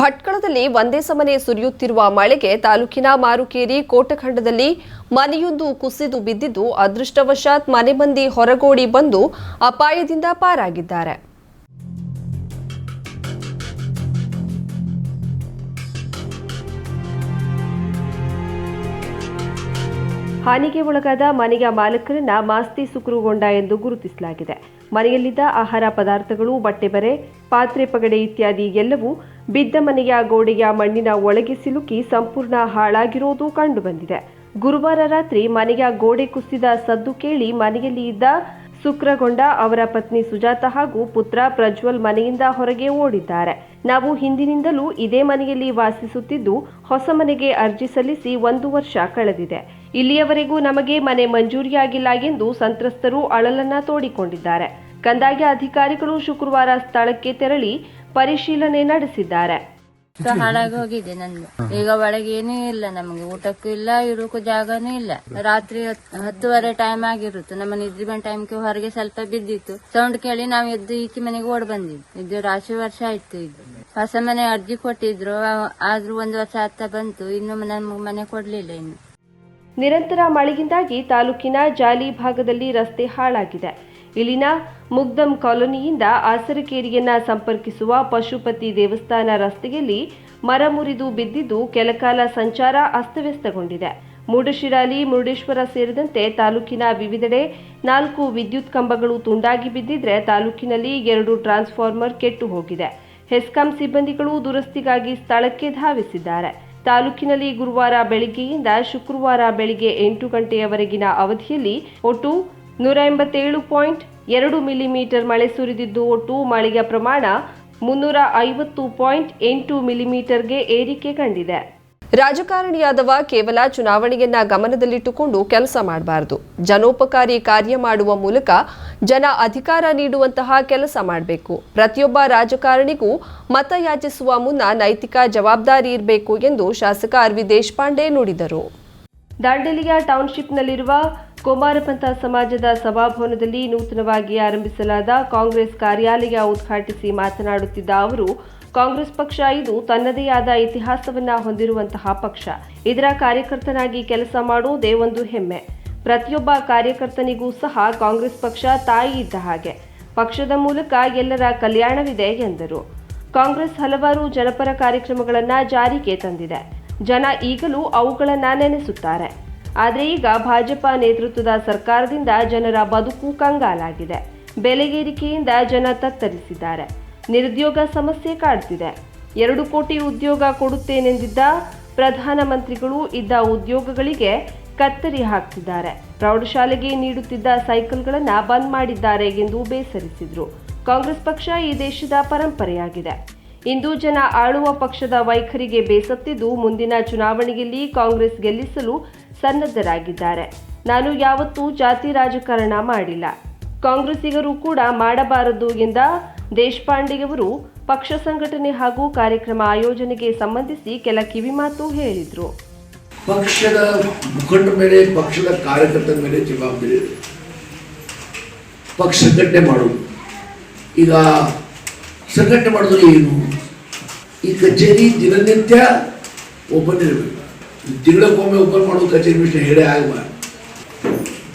ಭಟ್ಕಳದಲ್ಲಿ ಒಂದೇ ಸಮನೆ ಸುರಿಯುತ್ತಿರುವ ಮಳೆಗೆ ತಾಲೂಕಿನ ಮಾರುಕೇರಿ ಕೋಟಖಂಡದಲ್ಲಿ ಮನೆಯೊಂದು ಕುಸಿದು ಬಿದ್ದಿದ್ದು, ಅದೃಷ್ಟವಶಾತ್ ಮನೆ ಮಂದಿ ಹೊರಗೋಡಿ ಬಂದು ಅಪಾಯದಿಂದ ಪಾರಾಗಿದ್ದಾರೆ. ಹಾನಿಗೆ ಒಳಗಾದ ಮನೆಯ ಮಾಲಕರನ್ನ ಮಾಸ್ತಿ ಸುಕ್ರುಗೊಂಡ ಎಂದು ಗುರುತಿಸಲಾಗಿದೆ. ಮನೆಯಲ್ಲಿದ್ದ ಆಹಾರ ಪದಾರ್ಥಗಳು, ಬಟ್ಟೆ ಬರೆ, ಪಾತ್ರೆ ಪಗಡೆ ಇತ್ಯಾದಿ ಎಲ್ಲವೂ ಬಿದ್ದ ಮನೆಯ ಗೋಡೆಯ ಮಣ್ಣಿನ ಒಳಗೆ ಸಿಲುಕಿ ಸಂಪೂರ್ಣ ಹಾಳಾಗಿರೋದು ಕಂಡುಬಂದಿದೆ. ಗುರುವಾರ ರಾತ್ರಿ ಮನೆಯ ಗೋಡೆ ಕುಸಿದ ಸದ್ದು ಕೇಳಿ ಮನೆಯಲ್ಲಿ ಇದ್ದ ಸುಕ್ರಗೊಂಡ ಅವರ ಪತ್ನಿ ಸುಜಾತ ಹಾಗೂ ಪುತ್ರ ಪ್ರಜ್ವಲ್ ಮನೆಯಿಂದ ಹೊರಗೆ ಓಡಿದ್ದಾರೆ. ನಾವು ಹಿಂದಿನಿಂದಲೂ ಇದೇ ಮನೆಯಲ್ಲಿ ವಾಸಿಸುತ್ತಿದ್ದು ಹೊಸ ಮನೆಗೆ ಅರ್ಜಿ ಸಲ್ಲಿಸಿ ಒಂದು ವರ್ಷ ಕಳೆದಿದೆ. ಇಲ್ಲಿಯವರೆಗೂ ನಮಗೆ ಮನೆ ಮಂಜೂರಿಯಾಗಿಲ್ಲ ಎಂದು ಸಂತ್ರಸ್ತರು ಅಳಲನ್ನ ತೋಡಿಕೊಂಡಿದ್ದಾರೆ. ಕಂದಾಯ ಅಧಿಕಾರಿಗಳು ಶುಕ್ರವಾರ ಸ್ಥಳಕ್ಕೆ ತೆರಳಿ ಪರಿಶೀಲನೆ ನಡೆಸಿದ್ದಾರೆ. ಹಾಳಾಗಿ ಹೋಗಿದೆ ನಂದು. ಈಗ ಒಳಗೆ ಏನೂ ಇಲ್ಲ ನಮಗೆ. ಊಟಕ್ಕೂ ಇಲ್ಲ ಇರೋಕ್ಕೂ ಜಾಗನೂ ಇಲ್ಲ. ರಾತ್ರಿ ಹತ್- ಹತ್ತುವರೆ ಟೈಮ್ ಆಗಿರುತ್ತೆ. ನಮ್ಮ ನಿದ್ರಿ ಬಂದ ಟೈಮ್ಗೆ ಹೊರಗೆ ಸ್ವಲ್ಪ ಬಿದ್ದಿತ್ತು. ಸೌಂಡ್ ಕೇಳಿ ನಾವು ಎದ್ದು ಈಚೆ ಮನೆಗೆ ಓಡ್ ಬಂದಿದ್ವಿ ಇದು ರಾಶಿ ವರ್ಷ ಆಯ್ತು ಇದು. ಹೊಸ ಮನೆ ಅರ್ಜಿ ಕೊಟ್ಟಿದ್ರು. ಆದ್ರೂ ಒಂದು ವರ್ಷ ಹತ್ತ ಬಂತು. ಇನ್ನು ನಮ್ಗೆ ಮನೆ ಕೊಡ್ಲಿಲ್ಲ ಇನ್ನು. ನಿರಂತರ ಮಳೆಯಿಂದಾಗಿ ತಾಲೂಕಿನ ಜಾಲಿ ಭಾಗದಲ್ಲಿ ರಸ್ತೆ ಹಾಳಾಗಿದೆ. ಇಲ್ಲಿನ ಮುಗ್ದಂ ಕಾಲೋನಿಯಿಂದ ಆಸರಕೇರಿಯನ್ನ ಸಂಪರ್ಕಿಸುವ ಪಶುಪತಿ ದೇವಸ್ಥಾನ ರಸ್ತೆಯಲ್ಲಿ ಮರ ಮುರಿದು ಬಿದ್ದಿದ್ದು ಕೆಲಕಾಲ ಸಂಚಾರ ಅಸ್ತವ್ಯಸ್ತಗೊಂಡಿದೆ. ಮೂಡಶಿರಾಲಿ, ಮುರುಡೇಶ್ವರ ಸೇರಿದಂತೆ ತಾಲೂಕಿನ ವಿವಿಧೆಡೆ ನಾಲ್ಕು ವಿದ್ಯುತ್ ಕಂಬಗಳು ತುಂಡಾಗಿ ಬಿದ್ದಿದ್ರೆ ತಾಲೂಕಿನಲ್ಲಿ ಎರಡು ಟ್ರಾನ್ಸ್ಫಾರ್ಮರ್ ಕೆಟ್ಟು ಹೋಗಿದೆ. ಹೆಸ್ಕಾಂ ಸಿಬ್ಬಂದಿಗಳು ದುರಸ್ತಿಗಾಗಿ ಸ್ಥಳಕ್ಕೆ ಧಾವಿಸಿದ್ದಾರೆ. ತಾಲೂಕಿನಲ್ಲಿ ಗುರುವಾರ ಬೆಳಗ್ಗೆಯಿಂದ ಶುಕ್ರವಾರ ಬೆಳಿಗ್ಗೆ ಎಂಟು ಗಂಟೆಯವರೆಗಿನ ಅವಧಿಯಲ್ಲಿ ಒಟ್ಟು ನೂರ ಎಂಬತ್ತೇಳು ಪಾಯಿಂಟ್ ಎರಡು ಮಿಲಿಮೀಟರ್ ಮಳೆ ಸುರಿದಿದ್ದು ಒಟ್ಟು ಮಳೆಯ ಪ್ರಮಾಣ ಮುನ್ನೂರ ಐವತ್ತು ಪಾಯಿಂಟ್ ಎಂಟು ಮಿಲಿಮೀಟರ್ಗೆ ಏರಿಕೆ ಕಂಡಿದೆ. ರಾಜಕಾರಣಿಯಾದವ ಕೇವಲ ಚುನಾವಣೆಯನ್ನ ಗಮನದಲ್ಲಿಟ್ಟುಕೊಂಡು ಕೆಲಸ ಮಾಡಬಾರದು. ಜನೋಪಕಾರಿ ಕಾರ್ಯ ಮಾಡುವ ಮೂಲಕ ಜನ ಅಧಿಕಾರ ನೀಡುವಂತಹ ಕೆಲಸ ಮಾಡಬೇಕು. ಪ್ರತಿಯೊಬ್ಬ ರಾಜಕಾರಣಿಗೂ ಮತ ಯಾಚಿಸುವ ಮುನ್ನ ನೈತಿಕ ಜವಾಬ್ದಾರಿ ಇರಬೇಕು ಎಂದು ಶಾಸಕ ಅರ್ವಿ ದೇಶಪಾಂಡೆ ನುಡಿದರು. ದಾಂಡೇಲಿಯ ಟೌನ್ಶಿಪ್ನಲ್ಲಿರುವ ಕುಮಾರಪಂಥ ಸಮಾಜದ ಸಭಾಭವನದಲ್ಲಿ ನೂತನವಾಗಿ ಆರಂಭಿಸಲಾದ ಕಾಂಗ್ರೆಸ್ ಕಾರ್ಯಾಲಯ ಉದ್ಘಾಟಿಸಿ ಮಾತನಾಡುತ್ತಿದ್ದ ಅವರು, ಕಾಂಗ್ರೆಸ್ ಪಕ್ಷ ಇದು ತನ್ನದೇ ಆದ ಇತಿಹಾಸವನ್ನ ಹೊಂದಿರುವಂತಹ ಪಕ್ಷ. ಇದರ ಕಾರ್ಯಕರ್ತನಾಗಿ ಕೆಲಸ ಮಾಡುವುದೇ ಒಂದು ಹೆಮ್ಮೆ. ಪ್ರತಿಯೊಬ್ಬ ಕಾರ್ಯಕರ್ತನಿಗೂ ಸಹ ಕಾಂಗ್ರೆಸ್ ಪಕ್ಷ ತಾಯಿ ಇದ್ದ ಹಾಗೆ. ಪಕ್ಷದ ಮೂಲಕ ಎಲ್ಲರ ಕಲ್ಯಾಣವಿದೆ ಎಂದರು. ಕಾಂಗ್ರೆಸ್ ಹಲವಾರು ಜನಪರ ಕಾರ್ಯಕ್ರಮಗಳನ್ನು ಜಾರಿಗೆ ತಂದಿದೆ. ಜನ ಈಗಲೂ ಅವುಗಳನ್ನು ನೆನೆಸುತ್ತಾರೆ. ಆದರೆ ಈಗ ಭಾಜಪ ನೇತೃತ್ವದ ಸರ್ಕಾರದಿಂದ ಜನರ ಬದುಕು ಕಂಗಾಲಾಗಿದೆ. ಬೆಲೆಗೇರಿಕೆಯಿಂದ ಜನ ತತ್ತರಿಸಿದ್ದಾರೆ. ನಿರುದ್ಯೋಗ ಸಮಸ್ಯೆ ಕಾಡ್ತಿದೆ. ಎರಡು ಕೋಟಿ ಉದ್ಯೋಗ ಕೊಡುತ್ತೇನೆಂದಿದ್ದ ಪ್ರಧಾನಮಂತ್ರಿಗಳು ಇದ್ದ ಉದ್ಯೋಗಗಳಿಗೆ ಕತ್ತರಿ ಹಾಕ್ತಿದ್ದಾರೆ. ಪ್ರೌಢಶಾಲೆಗೆ ನೀಡುತ್ತಿದ್ದ ಸೈಕಲ್ಗಳನ್ನು ಬಂದ್ ಮಾಡಿದ್ದಾರೆ ಎಂದು ಬೇಸರಿಸಿದ್ರು. ಕಾಂಗ್ರೆಸ್ ಪಕ್ಷ ಈ ದೇಶದ ಪರಂಪರೆಯಾಗಿದೆ. ಇಂದು ಜನ ಆಳುವ ಪಕ್ಷದ ವೈಖರಿಗೆ ಬೇಸತ್ತಿದ್ದು ಮುಂದಿನ ಚುನಾವಣೆಯಲ್ಲಿ ಕಾಂಗ್ರೆಸ್ ಗೆಲ್ಲಿಸಲು ಸನ್ನದ್ಧರಾಗಿದ್ದಾರೆ. ನಾನು ಯಾವತ್ತೂ ಜಾತಿ ರಾಜಕಾರಣ ಮಾಡಿಲ್ಲ. ಕಾಂಗ್ರೆಸ್ಸಿಗರು ಕೂಡ ಮಾಡಬಾರದು ಎಂದ ದೇಶಪಾಂಡೆಯವರು ಪಕ್ಷ ಸಂಘಟನೆ ಹಾಗೂ ಕಾರ್ಯಕ್ರಮ ಆಯೋಜನೆಗೆ ಸಂಬಂಧಿಸಿ ಕೆಲ ಕಿವಿಮಾತು ಹೇಳಿದರು. ಪಕ್ಷದ ಮುಖಂಡ ಮೇಲೆ, ಪಕ್ಷದ ಕಾರ್ಯಕರ್ತರ ಮೇಲೆ ಜವಾಬ್ದಾರಿ ಪಕ್ಷ ಸಂಘಟನೆ ಮಾಡುವುದು. ಈಗ ಸಂಘಟನೆ ಮಾಡಿದ್ರೆ ಏನು? ಈ ಕಚೇರಿ ದಿನನಿತ್ಯ ಓಪನ್ ಇರಬೇಕು ತಿಂಗಳಕ್ಕೊಮ್ಮೆ ಓಪನ್ ಮಾಡೋ ಕಚೇರಿ ವಿಷಯ ಹೇಳೇ ಆಗಬಾರ್ದು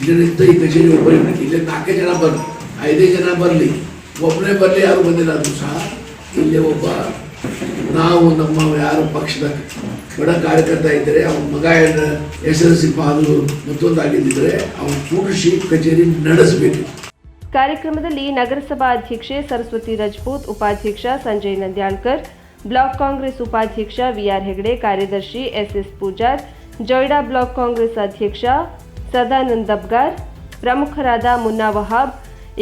ದಿನನಿತ್ಯ ಈ ಕಚೇರಿ ಓಪನ್ ಇರಬೇಕು. ಇಲ್ಲೇ ನಾಲ್ಕೇ ಜನ ಬರಲಿ, ಐದೇ ಜನ ಬರಲಿ ಒಬ್ಬನೇ ಬರಲಿ, ಯಾರು ಬಂದಿಲ್ಲ ಅದು ಸಹ ಇಲ್ಲೇ ಒಬ್ಬ, ನಾವು ನಮ್ಮ ಯಾರು ಪಕ್ಷದ ಬಡ ಕಾರ್ಯಕರ್ತ ಇದ್ದರೆ, ಅವನ ಮಗ ಎಸ್ ಎಲ್ ಸಿ ಪಾಲು ಮತ್ತೊಂದು ಆಗಿದ್ದಿದ್ರೆ ಅವನು ಕೂಡಿಸಿ ಕಚೇರಿ ನಡೆಸಬೇಕು. ಕಾರ್ಯಕ್ರಮದಲ್ಲಿ ನಗರಸಭಾ ಅಧ್ಯಕ್ಷೆ ಸರಸ್ವತಿ ರಜಪೂತ್, ಉಪಾಧ್ಯಕ್ಷ ಸಂಜಯ್ ನಂದ್ಯಾಳ್ಕರ್ ಬ್ಲಾಕ್ ಕಾಂಗ್ರೆಸ್ ಉಪಾಧ್ಯಕ್ಷ ವಿಆರ್ ಹೆಗಡೆ, ಕಾರ್ಯದರ್ಶಿ S S Pujar, Joida block Congress ಅಧ್ಯಕ್ಷ ಸದಾನಂದ್ ದಬ್ಗಾರ್, ಪ್ರಮುಖರಾದ ಮುನ್ನಾ ವಹಾಬ್,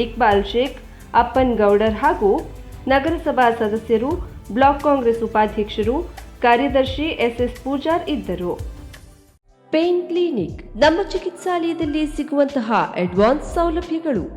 ಇಕ್ಬಾಲ್ ಶೇಖ್, ಅಪ್ಪನ್ ಗೌಡರ್ ಹಾಗೂ ನಗರಸಭಾ ಸದಸ್ಯರು, ಬ್ಲಾಕ್ ಕಾಂಗ್ರೆಸ್ ಉಪಾಧ್ಯಕ್ಷರು, ಕಾರ್ಯದರ್ಶಿ ಎಸ್ಎಸ್ ಪೂಜಾರ್ ಇದ್ದರು. ಪೇನ್ ಕ್ಲಿನಿಕ್, ನಮ್ಮ ಚಿಕಿತ್ಸಾಲಯದಲ್ಲಿ ಸಿಗುವಂತಹ ಅಡ್ವಾನ್ಸ್ ಸೌಲಭ್ಯಗಳು.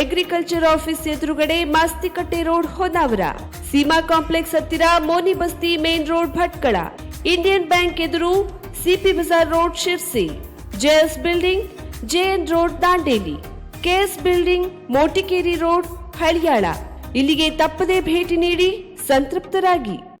Agriculture office ಎದುರುಗಡೆ ಮಾಸ್ತಿಕಟ್ಟೆ ರೋಡ್ ಹೊನ್ನಾವರ. ಸೀಮಾ ಕಾಂಪ್ಲೆಕ್ಸ್ ಹತ್ತಿರ Moni Basti main road Bhatkal. Indian Bank ಎದುರು C P Bazar road Sirsi. J S building, J N road Dandeli. K S building, Motikeri road Haliyal. ಇಲ್ಲಿಗೆ ತಪ್ಪದೇ ಭೇಟಿ ನೀಡಿ ಸಂತೃಪ್ತರಾಗಿ.